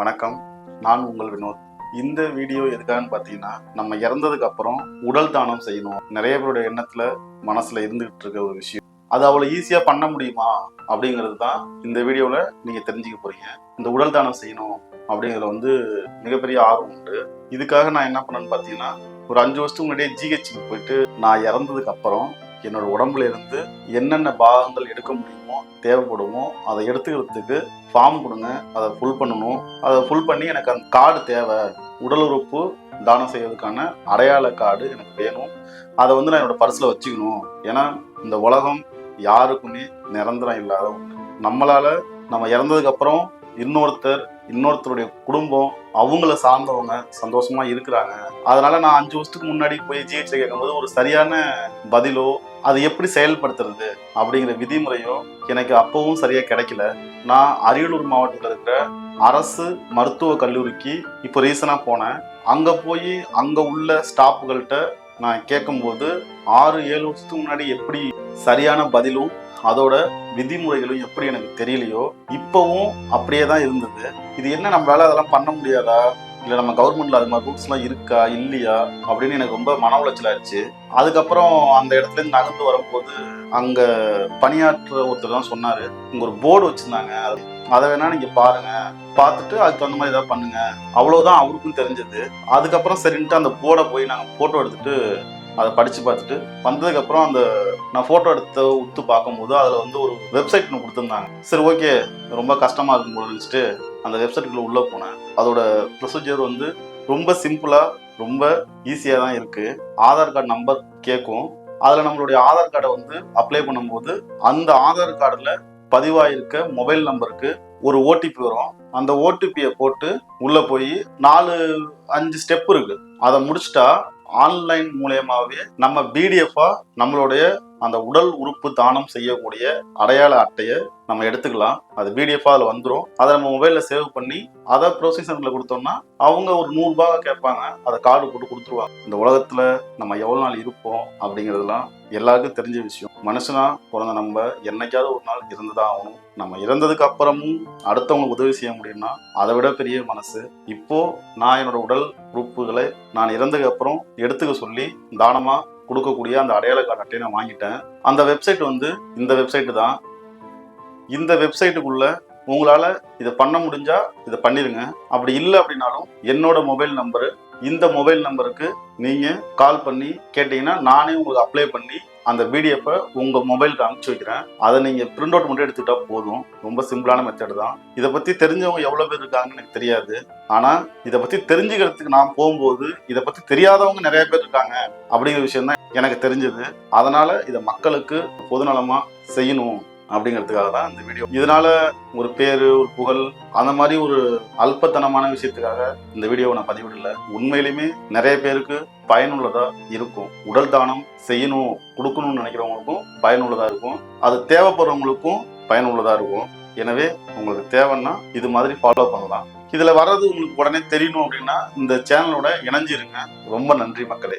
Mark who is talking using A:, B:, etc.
A: வணக்கம். நான் உங்கள் வினோத். இந்த வீடியோ எதுக்காகன்னு பார்த்தீங்கன்னா நம்ம இறந்ததுக்கு அப்புறம் உடல் தானம் செய்யணும். நிறைய பேருடைய எண்ணத்துல மனசுல இருந்துகிட்டு இருக்க ஒரு விஷயம். அது அவ்வளோ ஈஸியாக பண்ண முடியுமா? அப்படிங்கிறது தான் இந்த வீடியோவில் நீங்கள் தெரிஞ்சுக்க போறீங்க. இந்த உடல் தானம் செய்யணும் அப்படிங்கிறதுல வந்து மிகப்பெரிய ஆர்வம் உண்டு. இதுக்காக நான் என்ன பண்ணேன்னு பார்த்தீங்கன்னா ஒரு அஞ்சு வருஷத்துக்கு முன்னாடியே ஜிஹெச்சுக்கு போயிட்டு நான் இறந்ததுக்கு அப்புறம் என்னோட உடம்புல இருந்து என்னென்ன பாகங்கள் எடுக்க முடியுமோ தேவைப்படுமோ அதை எடுத்துக்கிறதுக்கு ஃபார்ம் கொடுங்க. அதை ஃபுல் பண்ணணும். அதை ஃபுல் பண்ணி எனக்கு அந்த கார்டு தேவை. உடல் உறுப்பு தானம் செய்வதற்கான அடையாள கார்டு எனக்கு வேணும். அதை வந்து நான் என்னோட பர்ஸில் வச்சுக்கணும். ஏன்னா இந்த உலகம் யாருக்குமே நிரந்தரம் இல்லாத ஒன்று நம்மளால நம்ம இறந்ததுக்கப்புறம் இன்னொருத்தர் இன்னொருத்தருடைய குடும்பம் அவங்கள சார்ந்தவங்க சந்தோஷமா இருக்கிறாங்க. அதனால நான் அஞ்சு வருஷத்துக்கு முன்னாடி போய் ஜிஹெச்ல கேட்கும்போது ஒரு சரியான பதிலோ அதை எப்படி செயல்படுத்துறது அப்படிங்கிற விதிமுறையோ எனக்கு அப்பவும் சரியா கிடைக்கல. நான் அரியலூர் மாவட்டத்தில் இருக்கிற அரசு மருத்துவ கல்லூரிக்கு இப்போ ரீசனாக போனேன். அங்கே போய் அங்கே உள்ள ஸ்டாஃப்கள்கிட்ட நான் கேட்கும்போது ஆறு ஏழு வருஷத்துக்கு முன்னாடி எப்படி சரியான பதிலும் அதோட விதிமுறைகளும் எப்படி எனக்கு தெரியலையோ இப்போவும் அப்படியே தான் இருந்தது. இது என்ன நம்மளால அதெல்லாம் பண்ண முடியாதா? இல்லை நம்ம கவர்மெண்ட்ல அது மாதிரி ரூல்ஸ்லாம் இருக்கா இல்லையா அப்படின்னு எனக்கு ரொம்ப மன உளைச்சல் ஆயிடுச்சு அதுக்கப்புறம் அந்த இடத்துல இருந்து நகர்ந்து வரும்போது அங்க பணியாற்ற ஒருத்தர் தான் சொன்னாரு. இங்க ஒரு போர்டு வச்சிருந்தாங்க. அதை வேணா நீங்க பாருங்க. பார்த்துட்டு அதுக்கு தகுந்த மாதிரி ஏதாவது பண்ணுங்க. அவ்வளவுதான் அவருக்கும் தெரிஞ்சது. அதுக்கப்புறம் சரின்ட்டு அந்த போர்டை போய் நாங்கள் போட்டோ எடுத்துட்டு அதை படிச்சு பார்த்துட்டு வந்ததுக்கப்புறம் அந்த நான் ஃபோட்டோ எடுத்து உத்து பார்க்கும்போது அதில் வந்து ஒரு வெப்சைட் ஒன்று கொடுத்துருந்தாங்க. சரி ஓகே ரொம்ப கஷ்டமாக இருக்கும் போல நினச்சிட்டு அந்த வெப்சைட்டுக்குள்ளே உள்ளே போனேன். அதோட ப்ரொசீஜர் வந்து ரொம்ப சிம்பிளாக ரொம்ப ஈஸியாக தான் இருக்குது ஆதார் கார்டு நம்பர் கேட்கும் அதில் நம்மளுடைய ஆதார் கார்டை வந்து அப்ளை பண்ணும்போது அந்த ஆதார் கார்டில் பதிவாயிருக்க மொபைல் நம்பருக்கு ஒரு ஓடிபி வரும். அந்த ஓடிபியை போட்டு உள்ளே போய் நாலு அஞ்சு ஸ்டெப் இருக்குது அதை முடிச்சிட்டா ஆன்லைன் மூலயமாவே நம்ம பிடிஎஃபாக நம்மளுடைய அந்த உடல் உறுப்பு தானம் செய்யக்கூடிய அடையாள அட்டையை நம்ம எடுத்துக்கலாம். அது பிடிஎஃபா அதில் வந்துடும் அதை நம்ம மொபைலில் சேவ் பண்ணி அதை ப்ரொசீஜ் கொடுத்தோம்னா அவங்க ஒரு நூறுரூபா கேட்பாங்க. அதை கார்டு போட்டு கொடுத்துருவாங்க. இந்த உலகத்தில் நம்ம எவ்வளோ நாள் இருப்போம் அப்படிங்கிறதுலாம் எல்லாருக்கும் தெரிஞ்ச விஷயம். மனுஷனா பிறந்த நம்ம என்னைக்காவது ஒரு நாள் இருந்துதான் ஆகணும். நம்ம இறந்ததுக்கு அப்புறமும் அடுத்தவங்களுக்கு உதவி செய்ய முடியும்னா அதை விட பெரிய மனசு. இப்போ நான் என்னோட உடல் உறுப்புகளை நான் இறந்ததுக்கு அப்புறம் எடுத்துக்க சொல்லி தானமா கொடுக்கக்கூடிய அந்த அடையாள கார்டு அட்டையை நான் வாங்கிட்டேன். அந்த வெப்சைட் வந்து இந்த வெப்சைட்டு தான். இந்த வெப்சைட்டுக்குள்ள உங்களால் இதை பண்ண முடிஞ்சா இதை பண்ணிடுங்க அப்படி இல்லை அப்படின்னாலும் என்னோட மொபைல் நம்பரு இந்த மொபைல் நம்பருக்கு நீங்கள் கால் பண்ணி கேட்டிங்கன்னா நானே உங்களுக்கு அப்ளை பண்ணி அந்த பிடிஎஃப்பை உங்கள் மொபைலுக்கு அனுப்பிச்சி வைக்கிறேன். அதை நீங்கள் பிரிண்ட் அவுட் மட்டும் எடுத்துக்கிட்டா போதும். ரொம்ப சிம்பிளான மெத்தட் தான். இதை பற்றி தெரிஞ்சவங்க எவ்வளோ பேர் இருக்காங்கன்னு எனக்கு தெரியாது. ஆனால் இதை பற்றி தெரிஞ்சுக்கிறதுக்கு நான் போகும்போது இதை பற்றி தெரியாதவங்க நிறைய பேர் இருக்காங்க. அப்படிங்கிற விஷயம் தான் எனக்கு தெரிஞ்சது. அதனால இதை மக்களுக்கு பொதுநலமா செய்யணும் அப்படிங்கிறதுக்காக தான் இந்த வீடியோ. இதனால ஒரு பேரு ஒரு புகழ் அந்த மாதிரி ஒரு அல்பத்தனமான விஷயத்துக்காக இந்த வீடியோவை நான் பதிவிடல. உண்மையிலுமே நிறைய பேருக்கு பயனுள்ளதா இருக்கும். உடல் தானம் செய்யணும் கொடுக்கணும்னு நினைக்கிறவங்களுக்கும் பயனுள்ளதா இருக்கும். அது தேவைப்படுறவங்களுக்கும் பயனுள்ளதா இருக்கும். எனவே உங்களுக்கு தேவைன்னா இது மாதிரி ஃபாலோ பண்ணலாம். இதுல வர்றது உங்களுக்கு உடனே தெரியணும் அப்படின்னா இந்த சேனலோட இணைஞ்சிருங்க. ரொம்ப நன்றி மக்களே.